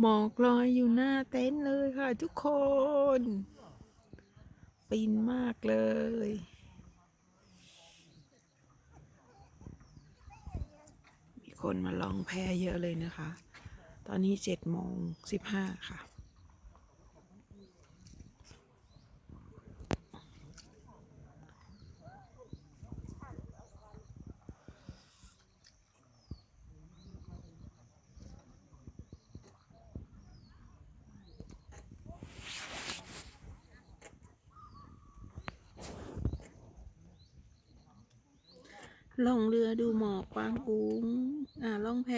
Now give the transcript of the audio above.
หมอกลอยอยู่หน้าเต็นท์เลยค่ะทุกคนปินมากเลย มีคนมาลองแพเยอะเลยนะคะ ตอนนี้เจ็ดโมงสิบห้าค่ะ ล่องเรือดูหมอกกวางอุ้ง อ่าล่องแพ